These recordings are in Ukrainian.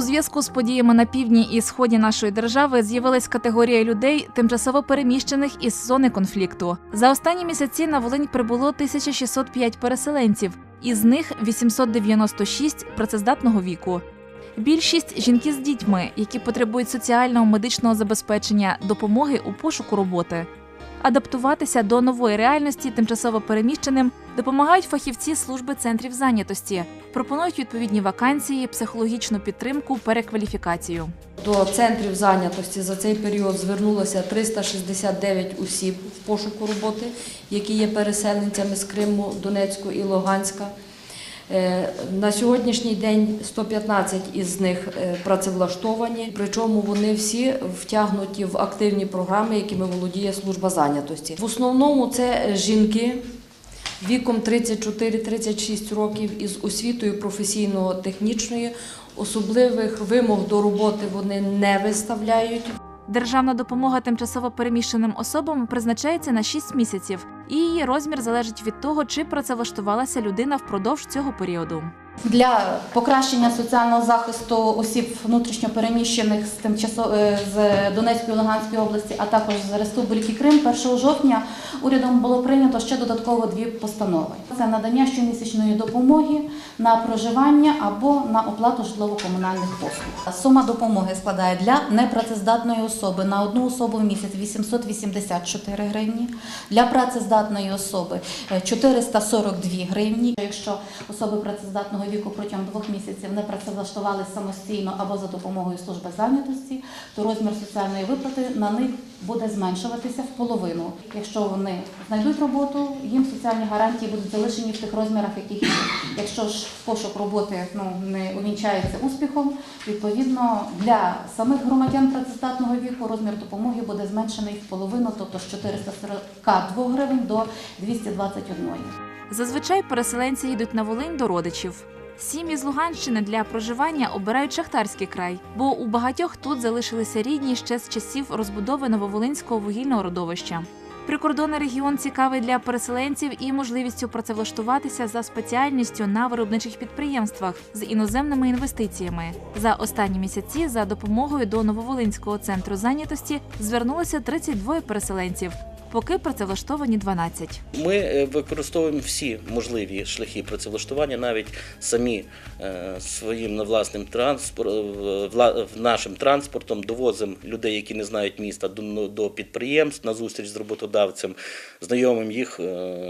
У зв'язку з подіями на півдні і сході нашої держави з'явилась категорія людей, тимчасово переміщених із зони конфлікту. За останні місяці на Волинь прибуло 1605 переселенців, із них 896 працездатного віку. Більшість жінки з дітьми, які потребують соціального медичного забезпечення, допомоги у пошуку роботи. Адаптуватися до нової реальності тимчасово переміщеним допомагають фахівці служби центрів зайнятості, пропонують відповідні вакансії, психологічну підтримку, перекваліфікацію. До центрів зайнятості за цей період звернулося 369 осіб в пошуку роботи, які є переселенцями з Криму, Донецьку і Луганська. Е, На сьогоднішній день 115 із них е, працевлаштовані, причому вони всі втягнуті в активні програми, якими володіє служба зайнятості. В основному це жінки віком 34-36 років із освітою професійно-технічної. Особливих вимог до роботи вони не виставляють. Державна допомога тимчасово переміщеним особам призначається на 6 місяців, і її розмір залежить від того, чи працевлаштувалася людина впродовж цього періоду. Для покращення соціального захисту осіб внутрішньопереміщених з тимчасо е, з Донецької Луганської області, а також з Республіки Крим, 1 жовтня урядом було прийнято ще додатково дві постанови: це надання щомісячної допомоги на проживання або на оплату житлово-комунальних послуг. Сума допомоги складає для непрацездатної особи на одну особу в місяць 884 гривні, для працездатної особи е, 442 гривні. Якщо особи працездатного віку протягом двох місяців не працевлаштувалися самостійно або за допомогою служби зайнятості, то розмір соціальної виплати на них буде зменшуватися в половину. Якщо вони знайдуть роботу, їм соціальні гарантії будуть залишені в тих розмірах, яких є. Якщо ж пошук роботи ну, не увінчається успіхом, відповідно для самих громадян працездатного віку розмір допомоги буде зменшений в половину, тобто з 442 гривень до 221. Зазвичай переселенці їдуть на Волинь до родичів. Сім'ї з Луганщини для проживання обирають шахтарський край, бо у багатьох тут залишилися рідні ще з часів розбудови Нововолинського вугільного родовища. Прикордонний регіон цікавий для переселенців і можливістю працевлаштуватися за спеціальністю на виробничих підприємствах з іноземними інвестиціями. За останні місяці за допомогою до Нововолинського центру зайнятості звернулося 32 переселенців, поки працевлаштовані 12. Ми е, використовуємо всі можливі шляхи працевлаштування, навіть самі е, своїм на власним транспор, е, нашим транспортом довозимо людей, які не знають міста, до, до підприємств на зустріч з роботодавцем, знайомим їх,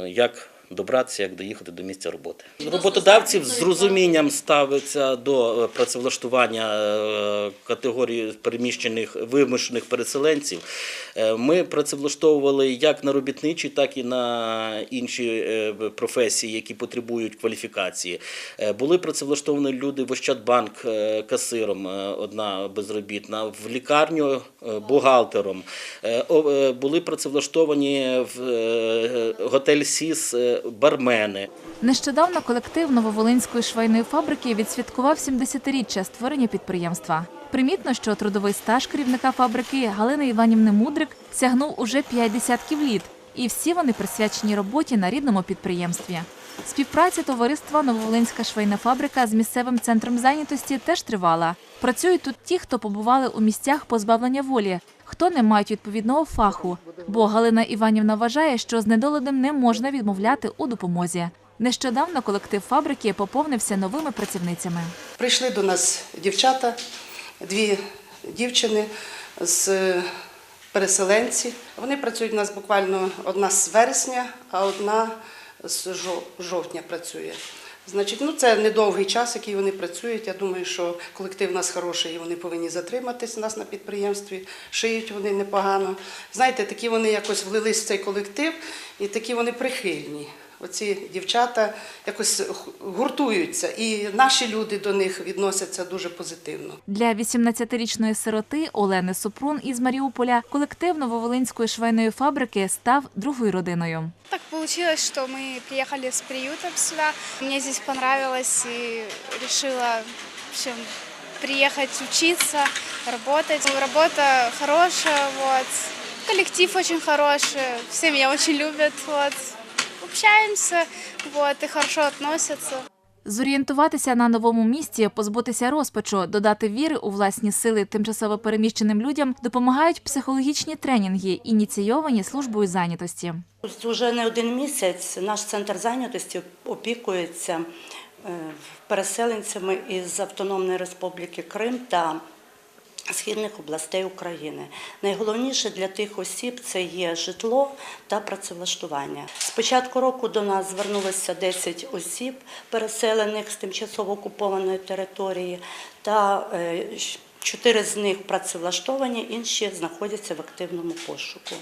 як добратися, як доїхати до місця роботи. Роботодавці з розумінням ставиться до е, працевлаштування е, категорії переміщених вимушених переселенців. Е, Ми працевлаштовували як на робітничі, так і на інші професії, які потребують кваліфікації. Були працевлаштовані люди в Ощадбанк касиром, одна безробітна, в лікарню бухгалтером. Були працевлаштовані в готель Сіс бармени. Нещодавно колектив Нововолинської швейної фабрики відсвяткував 70-річчя створення підприємства. Примітно, що трудовий стаж керівника фабрики Галини Іванівни Мудрик сягнув уже п'ять десятків літ, і всі вони присвячені роботі на рідному підприємстві. Співпраця товариства Нововолинська швейна фабрика з місцевим центром зайнятості теж тривала. Працюють тут ті, хто побували у місцях позбавлення волі, хто не мають відповідного фаху. Бо Галина Іванівна вважає, що знедоленим не можна відмовляти у допомозі. Нещодавно колектив фабрики поповнився новими працівницями. Прийшли до нас дівчата, дві дівчини з переселенці. Вони працюють у нас буквально одна з вересня, а одна з жовтня працює. Значить, ну це недовгий час, який вони працюють. Я думаю, що колектив у нас хороший, і вони повинні затриматись у нас на підприємстві. Шиють вони непогано. Знаєте, такі вони якось влились в цей колектив, і такі вони прихильні. Оці дівчата якось гуртуються, і наші люди до них відносяться дуже позитивно. Для 18-річної сироти Олени Супрун із Маріуполя колектив Нововолинської швейної фабрики став другою родиною. Так получилось, что мы приехали с приютом сюда. Мне здесь понравилось и решила в общем, приехать учиться, работать. Работа хорошая, вот. Коллектив очень хороший, все меня очень любят, вот. Общаемся, вот, и хорошо относятся. Зорієнтуватися на новому місці, позбутися розпачу, додати віри у власні сили тимчасово переміщеним людям допомагають психологічні тренінги, ініційовані службою зайнятості. Уже не один місяць наш центр зайнятості опікується е, переселенцями із Автономної Республіки Крим та східних областей України. Найголовніше для тих осіб це є житло та працевлаштування. З початку року до нас звернулося 10 осіб, переселених з тимчасово окупованої території, та е, чотири з них працевлаштовані, інші знаходяться в активному пошуку.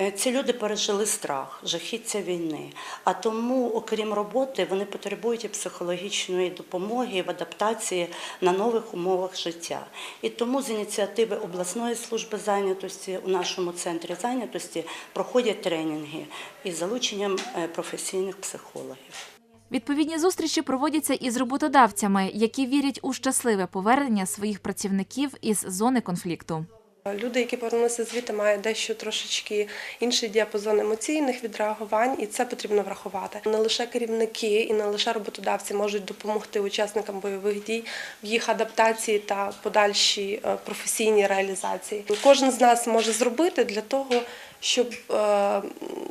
Е, Ці люди пережили страх, жахіття війни. А тому, окрім роботи, вони потребують і психологічної допомоги і в адаптації на нових умовах життя. І тому з ініціативи обласної служби зайнятості у нашому центрі зайнятості проходять тренінги із залученням е, професійних психологів. Відповідні зустрічі проводяться із роботодавцями, які вірять у щасливе повернення своїх працівників із зони конфлікту. Люди, які повернулися звідти, мають дещо трошечки інший діапазон емоційних відреагувань, і це потрібно врахувати. Не лише керівники і не лише роботодавці можуть допомогти учасникам бойових дій в їх адаптації та подальшій е, професійній реалізації. Кожен з нас може зробити для того, щоб е,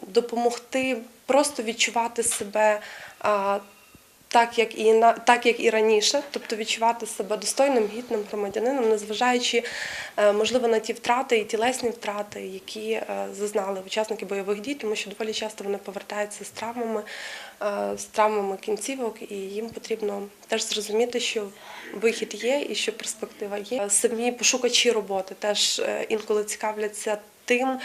допомогти просто відчувати себе. Так як і на так, як і раніше, тобто відчувати себе достойним, гідним громадянином, незважаючи е, можливо на ті втрати і тілесні втрати, які е, зазнали учасники бойових дій, тому що доволі часто вони повертаються з травмами, е, з травмами кінцівок, і їм потрібно теж зрозуміти, що вихід є і що перспектива є. Самі пошукачі роботи теж інколи цікавляться тим,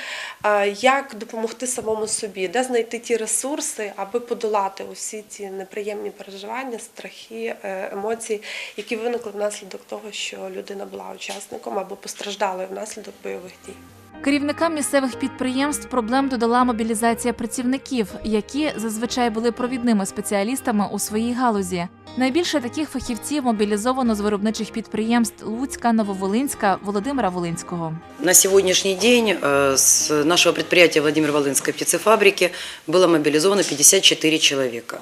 е, як допомогти самому собі, де знайти ті ресурси, аби подолати усі ці неприємні переживання, страхи, е, емоції, які виникли внаслідок того, що людина була учасником або постраждала внаслідок бойових дій. Керівникам місцевих підприємств проблем додала мобілізація працівників, які зазвичай були провідними спеціалістами у своїй галузі. Найбільше таких фахівців мобілізовано з виробничих підприємств Луцька, Нововолинська, Володимира Волинського. На сегодняшний день э, с нашего предприятия Владимир-Волынской птицефабрики было мобилизовано 54 человека.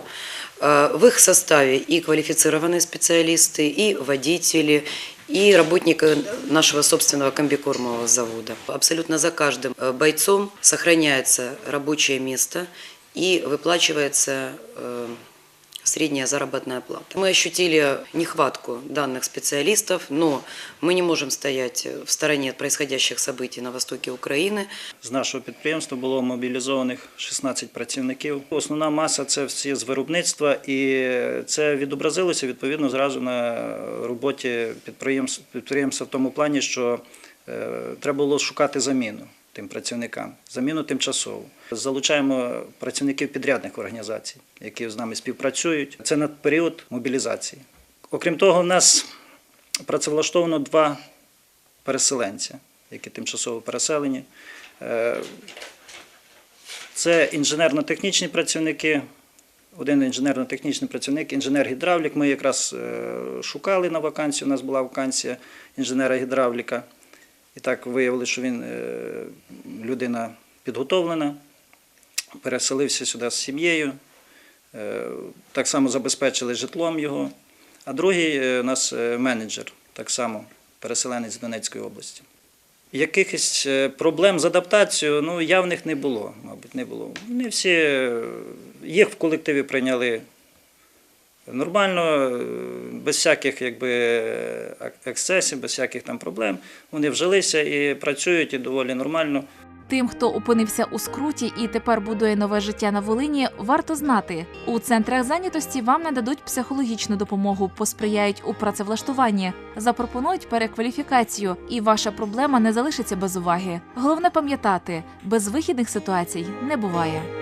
Э, В их составе и квалифицированные специалисты, и водители, и работники нашего собственного комбикормового завода. Абсолютно за каждым э, бойцом сохраняется рабочее место и выплачивается э, средняя заработная плата. Мы ощутили нехватку данных специалистов, но мы не можем стоять в стороне от происходящих событий на востоке Украины. З нашого підприємства було мобілізованих 16 працівників. Основна маса це всі з виробництва, і це відобразилося відповідно зразу на роботі підприємств, підприємства в тому плані, що е, треба було шукати заміну тим працівникам, заміну тимчасову. Залучаємо працівників підрядних організацій, які з нами співпрацюють. Це на період мобілізації. Окрім того, в нас працевлаштовано два переселенця, які тимчасово переселені. Е, Це інженерно-технічні працівники. Один інженерно-технічний працівник, інженер-гідравлік. Ми якраз е, шукали на вакансію. У нас була вакансія інженера-гідравліка. І так виявили, що він е, людина підготовлена, переселився сюди з сім'єю. Е, Так само забезпечили житлом його. А другий е, у нас менеджер, так само переселенець з Донецької області. Якихось проблем з адаптацією ну, явних не було, мабуть, не було. Вони всі їх в колективі прийняли нормально, е, без всяких якби, ексцесів, без всяких там проблем. Вони вжилися і працюють і доволі нормально. Тим, хто опинився у скруті і тепер будує нове життя на Волині, варто знати. У центрах зайнятості вам нададуть психологічну допомогу, посприяють у працевлаштуванні, запропонують перекваліфікацію, і ваша проблема не залишиться без уваги. Головне пам'ятати, безвихідних ситуацій не буває.